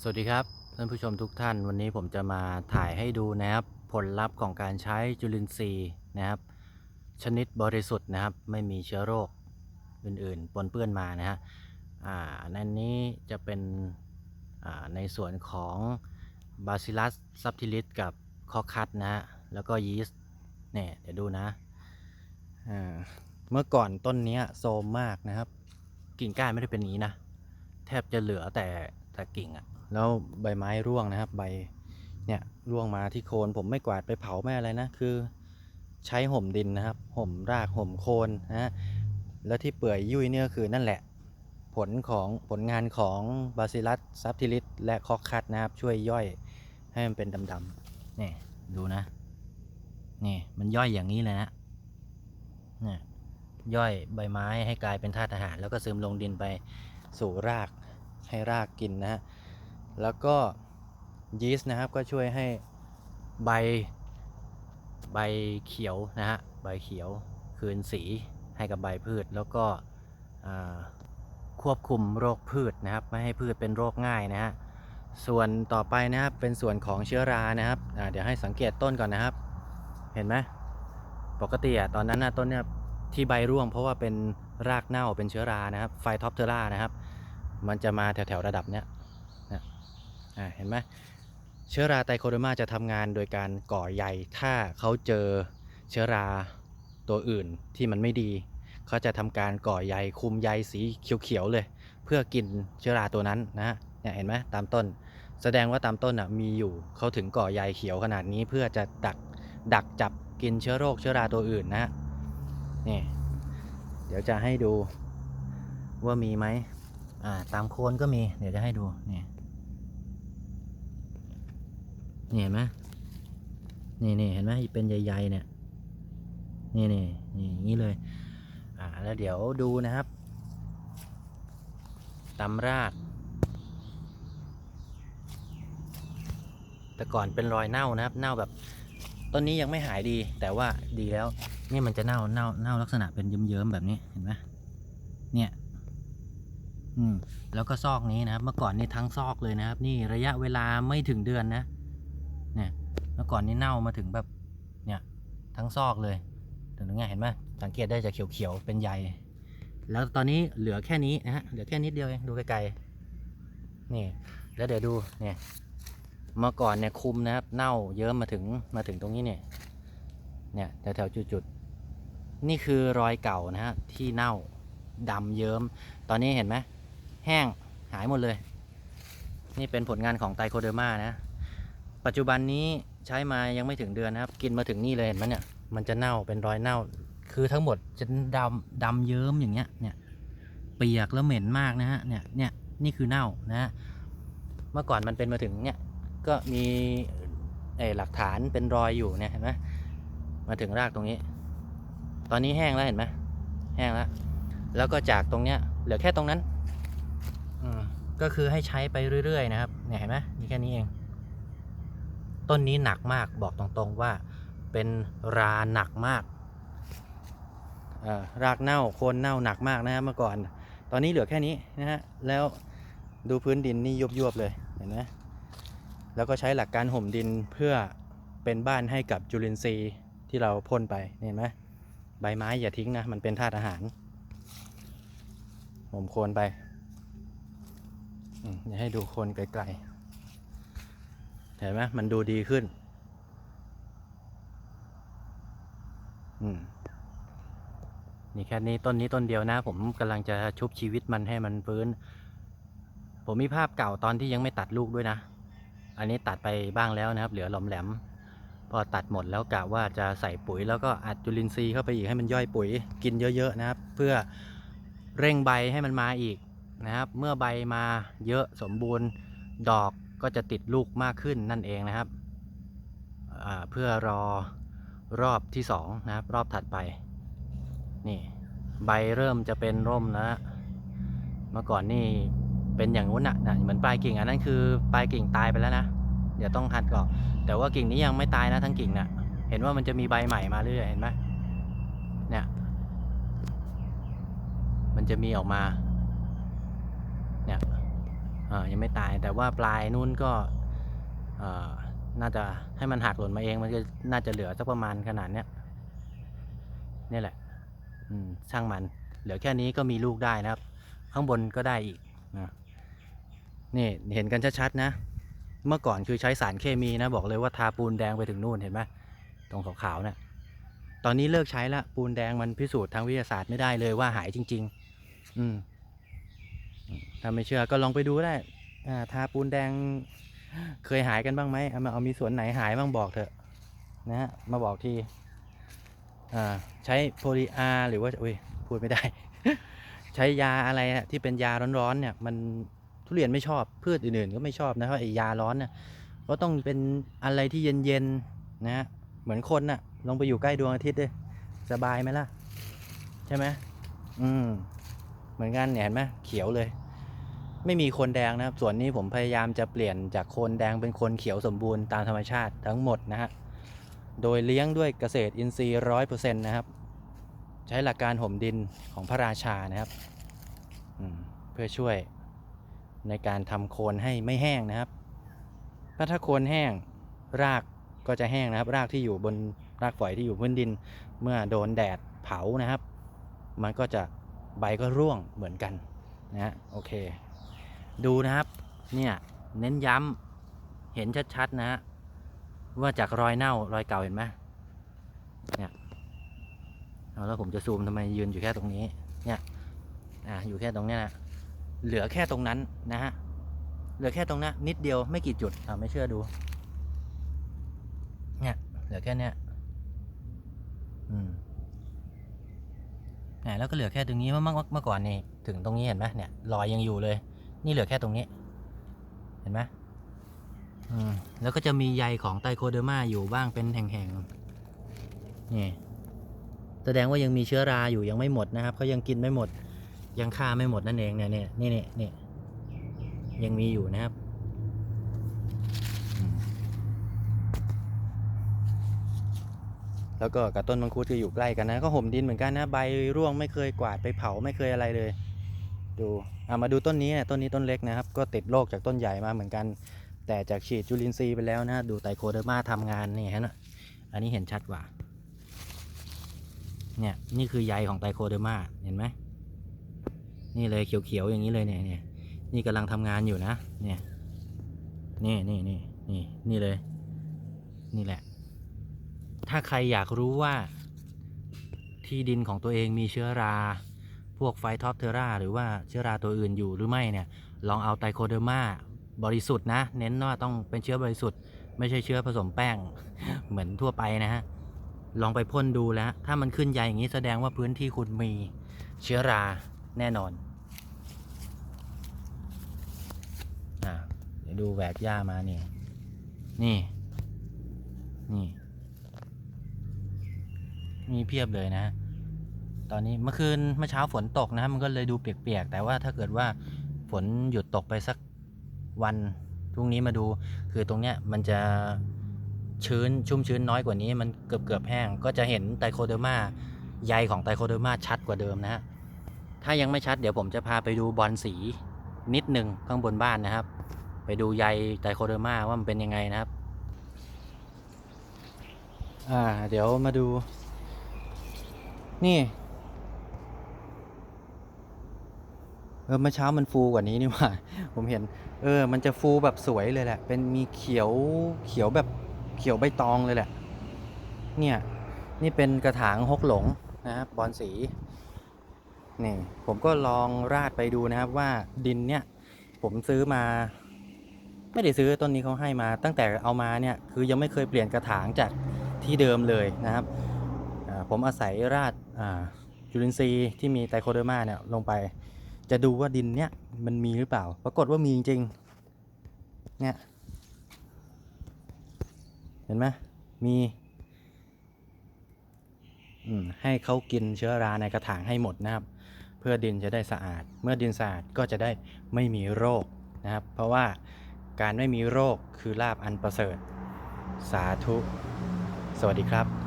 สวัสดีครับท่านผู้ชมทุกท่านวันนี้ผมจะมาถ่ายให้ดูนะครับ ผลลัพธ์ของการใช้จุลินทรีย์นะครับ ชนิดบริสุทธิ์นะครับ ไม่มีเชื้อโรคอื่นๆ ปนเปื้อนมานะฮะอ่าในนี้จะเป็นอ่าในส่วนของบาซิลัสซับทิลิสกับคอคัสนะฮะแล้วก็ยีสต์เนี่ยเดี๋ยวดูนะอ่าเมื่อก่อนต้นนี้โทรมมากนะครับ กิ่งก้านไม่ได้เป็นนี้นะ แทบจะเหลือแต่แต่กิ่งอะ แล้วใบไม้ร่วงนะครับ ใบเนี่ยร่วงมาที่โคนผมไม่กวาดไปเผาไม่อะไรนะคือ ใช้ห่มดินนะครับ ห่มรากห่มโคนนะแล้วที่เปื่อยยุ่ยเนี่ยคือนั่นแหละ ผลของผลงานของบาซิลัสซับทิลิสและคอคัสนะครับ ช่วยย่อยให้มันเป็นดำๆนี่ดูนะนี่มันย่อยอย่างนี้เลยนะนี่ยย่อยใบไม้ให้กลายเป็นธาตุอาหาร แล้วก็ซึมลงดินไปสู่รากให้รากกินนะฮะ แล้วก็ยีสต์นะครับก็ช่วยให้ใบใบเขียวนะฮะใบเขียวคืนสีให้กับใบพืช แล้วก็ควบคุมโรคพืชนะครับ ไม่ให้พืชเป็นโรคง่ายนะฮะส่วนต่อไปนะครับเป็นส่วนของเชื้อรานะครับเดี๋ยวให้สังเกตต้นก่อนนะครับ เห็นไหมปกติอะตอนนั้นนะต้นเนี่ยที่ใบร่วงเพราะว่าเป็นรากเน่าเป็นเชื้อรานะครับไฟท็อปเทอร่านะครับ มันจะมาแถวๆระดับเนี้ย เห็นไหมเชื้อราไตโคเดอร์มาจะทำงานโดยการก่อใยถ้าเขาเจอเชื้อราตัวอื่นที่มันไม่ดีเขาจะทำการก่อใยคุมใยสีเขียวๆเลย เพื่อกินเชื้อราตัวนั้นนะฮะเนี่ยเห็นไหมตามต้น แสดงว่าตามต้นอะมีอยู่เขาถึงก่อใยเขียวขนาดนี้เพื่อจะดักดักจับกินเชื้อโรคเชื้อราตัวอื่นนะฮะนี่เดี๋ยวจะให้ดูว่ามีไหมอ่าตามโคนก็มีเดี๋ยวจะให้ดูนี่ นี่เห็นไหมนี่นี่เห็นไหมเป็นใยๆเนี่ยนี่นี่นี่อย่างนี้เลย อ่าแล้วเดี๋ยวดูนะครับตำรากแต่ก่อนเป็นรอยเน่านะครับ เน่าแบบต้นนี้ยังไม่หายดี แต่ว่าดีแล้ว นี่มันจะเน่าเน่าเน่าลักษณะเป็นเยิ้มๆแบบนี้เห็นไหมเนี่ยอืมแล้วก็ซอกนี้นะครับ เมื่อก่อนนี่ทั้งซอกเลยนะครับ นี่ระยะเวลาไม่ถึงเดือนนะ เนี่ยเมื่อก่อนนี่เน่ามาถึงแบบเนี่ยทั้งซอกเลยถึงตรงนี้เห็นไหมสังเกตได้จะเขียวๆเป็นใยแล้วตอนนี้เหลือแค่นี้นะฮะเหลือแค่นิดเดียวเองดูไกลๆนี่แล้วเดี๋ยวดูเนี่ยเมื่อก่อนเนี่ยคุมนะครับเน่าเยิ้มมาถึงมาถึงตรงนี้เนี่ยเนี่ยแถวๆจุดๆนี่คือรอยเก่านะฮะที่เน่าดำเยิ้มตอนนี้เห็นไหมแห้งหายหมดเลย นี่เป็นผลงานของไตโคเดอร์มานะ ปัจจุบันนี้ใช้มายังไม่ถึงเดือนนะครับ กินมาถึงนี่เลยเห็นไหมเนี่ยมันจะเน่าเป็นรอยเน่า คือทั้งหมดจะดำดำเยิ้มอย่างเงี้ยเนี่ยเปียกแล้วเหม็นมากนะฮะเนี่ยเนี่ยนี่คือเน่านะฮะเมื่อก่อนมันเป็นมาถึงเนี่ยก็มีเอหลักฐานเป็นรอยอยู่เนี่ยเห็นไหมมาถึงรากตรงนี้ ตอนนี้แห้งแล้วเห็นไหมแห้งแล้วแล้วก็จากตรงเนี้ยเหลือแค่ตรงนั้นอืมก็คือให้ใช้ไปเรื่อยๆนะครับเนี่ยเห็นไหมมีแค่นี้เอง ต้นนี้หนักมากบอกตรงๆว่าเป็นราหนักมากอ่อรากเน่าโคนเน่าหนักมากนะฮะเมื่อก่อน ตอนนี้เหลือแค่นี้นะฮะแล้วดูพื้นดินนี่ยุบๆเลยเห็นไหมแล้วก็ใช้หลักการห่มดินเพื่อเป็นบ้านให้กับจุลินทรีย์ที่เราพ่นไปเห็นไหมใบไม้อย่าทิ้งนะมันเป็นธาตุอาหารห่มโคนไปอืมเดี๋ยวให้ดูโคนไกลๆ เห็นไหมมันดูดีขึ้น อืม นี่แค่นี้ต้นนี้ต้นเดียวนะ ผมกำลังจะชุบชีวิตมันให้มันฟื้น ผมมีภาพเก่าตอนที่ยังไม่ตัดลูกด้วยนะ อันนี้ตัดไปบ้างแล้วนะครับ เหลือหลอมแหลม พอตัดหมดแล้วกะว่าจะใส่ปุ๋ย แล้วก็อัดจุลินทรีย์เข้าไปอีกให้มันย่อยปุ๋ย กินเยอะ ๆ นะครับ เพื่อเร่งใบให้มันมาอีกนะครับ เมื่อใบมาเยอะสมบูรณ์ดอก ก็จะติดลูกมากขึ้นนั่นเองนะครับ เพื่อรอรอบที่สองนะครับ รอบถัดไปนี่ใบเริ่มจะเป็นร่มแล้วนะเมื่อก่อนนี่เป็นอย่างงู้นนะนะเหมือนปลายกิ่งอันนั้นคือปลายกิ่งตายไปแล้วนะเดี๋ยวต้องหัดก่อนแต่ว่ากิ่งนี้ยังไม่ตายนะทั้งกิ่งนะ่ะเห็นว่ามันจะมีใบใหม่มาเรื่อยเห็นไหมเนี่ยมันจะมีออกมา ยเอ่อยังไม่ตายแต่ว่าปลายนู้นก็อ่อน่าจะให้มันหักหล่นมาเองมันก็น่าจะเหลือสักประมาณขนาดเนี้ยนี่แหละอืมช่างมัน เหลือแค่นี้ก็มีลูกได้นะครับ ข้างบนก็ได้อีกนะนี่เห็นกันชัดๆนะ เมื่อก่อนคือใช้สารเคมีนะ บอกเลยว่าทาปูนแดงไปถึงนู่นเห็นไหมตรงขาวๆเนี่ยตอนนี้เลิกใช้ละปูนแดงมันพิสูจน์ทางวิทยาศาสตร์ไม่ได้เลยว่าหายจริง ๆ อืม ถ้าไม่เชื่อก็ลองไปดูได้อ่าทาปูนแดงเคยหายกันบ้างไหมเอามาเอามีส่วนไหนหายบ้างบอกเถอะนะฮะมาบอกทีอ่าใช้โพลีอาร์หรือว่าอุ้ยพูดไม่ได้ ใช้ยาอะไรที่เป็นยาร้อนๆเนี่ยมันทุเรียนไม่ชอบพืชอื่นๆ ก็ไม่ชอบนะเพราะไอ้ยาร้อนเนี่ยก็ต้องเป็นอะไรที่เย็นๆนะฮะเหมือนคนน่ะลองไปอยู่ใกล้ดวงอาทิตย์ดิสบายไหมล่ะ ใช่ไหมอืมเหมือนกันเนี่ยเห็นไหมเขียวเลย ไม่มีโคนแดงนะครับ ส่วนนี้ผมพยายามจะเปลี่ยนจากโคนแดงเป็นโคนเขียวสมบูรณ์ตามธรรมชาติทั้งหมดนะฮะ โดยเลี้ยงด้วยเกษตรอินทรีย์ร้อยเปอร์เซ็นต์นะครับ ใช้หลักการห่มดินของพระราชานะครับ เพื่อช่วยในการทำโคนให้ไม่แห้งนะครับ ถ้าถ้าโคนแห้งรากก็จะแห้งนะครับ รากที่อยู่บนรากฝอยที่อยู่พื้นดิน เมื่อโดนแดดเผานะครับ มันก็จะใบก็ร่วงเหมือนกันนะฮะโอเค ดูนะครับเนี่ยเน้นย้ำเห็นชัดๆนะฮะว่าจากรอยเน่ารอยเก่าเห็นไหมเนี่ยเอาแล้วผมจะซูมทำไมยืนอยู่แค่ตรงนี้เนี่ยอ่าอยู่แค่ตรงนี้นะเหลือแค่ตรงนั้นนะฮะเหลือแค่ตรงนั้นนิดเดียวไม่กี่จุดอ่าไม่เชื่อดูเนี่ยเหลือแค่เนี้ยอืมเนี่ยแล้วก็เหลือแค่ตรงนี้เมื่อเมื่อเมื่อก่อนนี่ถึงตรงนี้เห็นไหมเนี่ยรอยยังอยู่เลย นี่เหลือแค่ตรงนี้ เห็นไหมอืมแล้วก็จะมีใยของไตโคเดอร์มาอยู่บ้างเป็นแห่งๆนี่แสดงว่ายังมีเชื้อราอยู่ยังไม่หมดนะครับเขายังกินไม่หมด ยังฆ่าไม่หมดนั่นเองเนี่ยเนี่ยนี่นี่นี่ยังมีอยู่นะครับแล้วก็กับต้นมังคุดก็อยู่ใกล้กันนะ ก็ห่มดินเหมือนกันนะ ใบร่วงไม่เคยกวาดไปเผาไม่เคยอะไรเลย ดูเอามาดูต้นนี้ต้นนี้ต้นเล็กนะครับ ก็ติดโรคจากต้นใหญ่มาเหมือนกัน แต่จากฉีดจุลินทรีย์ไปแล้วนะ ดูไตโคเดอร์มาทำงานนี่ฮะนะอันนี้เห็นชัดกว่า เนี่ยนี่คือใยของไตโคเดอร์มาเห็นไหมนี่เลยเขียวๆอย่างนี้เลยเนี่ยเนี่ยนี่กำลังทำงานอยู่นะ เนี่ยนี่นี่นี่นี่นี่เลย นี่แหละ ถ้าใครอยากรู้ว่าที่ดินของตัวเองมีเชื้อรา พวกไฟท็อปเทอร่าหรือว่าเชื้อราตัวอื่นอยู่หรือไม่เนี่ยลองเอาไตโคเดอร์มาบริสุทธิ์นะ เน้นว่าต้องเป็นเชื้อบริสุทธิ์ ไม่ใช่เชื้อผสมแป้งเหมือนทั่วไปนะฮะลองไปพ่นดูแล้ว ถ้ามันขึ้นใยอย่างนี้แสดงว่าพื้นที่คุณมีเชื้อราแน่นอนอะเดี๋ยวดูแหวกหญ้ามานี่ นี่ นี่ มีเพียบเลยนะ ตอนนี้เมื่อคืนเมื่อเช้าฝนตกนะมันก็เลยดูเปียกๆแต่ว่าถ้าเกิดว่าฝนหยุดตกไปสักวันพรุ่งนี้มาดูคือตรงเนี้ยมันจะชื้นชุ่มชื้นน้อยกว่านี้มันเกือบเกือบแห้ง ก็จะเห็นไตโคเดอร์มาใยของไตโคเดอร์มาชัดกว่าเดิมนะฮะถ้ายังไม่ชัดเดี๋ยวผมจะพาไปดูบอลสีนิดหนึ่งข้างบนบ้านนะครับ ไปดูใยไตโคเดอร์มาว่ามันเป็นยังไงนะครับอ่าเดี๋ยวมาดู นี่ เออเมื่อเช้ามันฟูกว่านี้นี่หว่า ผมเห็น เออ มันจะฟูแบบสวยเลยแหละ เป็นมีเขียวเขียวแบบเขียวใบตองเลยแหละ เนี่ย นี่เป็นกระถางฮกหลงนะครับบอลสี นี่ ผมก็ลองราดไปดูนะครับว่าดินเนี่ย ผมซื้อมา ไม่ได้ซื้อต้นนี้เขาให้มา ตั้งแต่เอามาเนี่ย คือยังไม่เคยเปลี่ยนกระถางจากที่เดิมเลยนะครับ ผมอาศัยราดจุลินทรีย์ที่มีไตโคเดอร์มาเนี่ยลงไป จะดูว่าดินเนี่ยมันมีหรือเปล่า ปรากฏว่ามีจริงๆเนี่ยเห็นไหมมีอืมให้เขากินเชื้อราในกระถางให้หมดนะครับ เพื่อดินจะได้สะอาด เมื่อดินสะอาดก็จะได้ไม่มีโรคนะครับ เพราะว่าการไม่มีโรคคือลาบอันประเสริฐ สาธุ สวัสดีครับ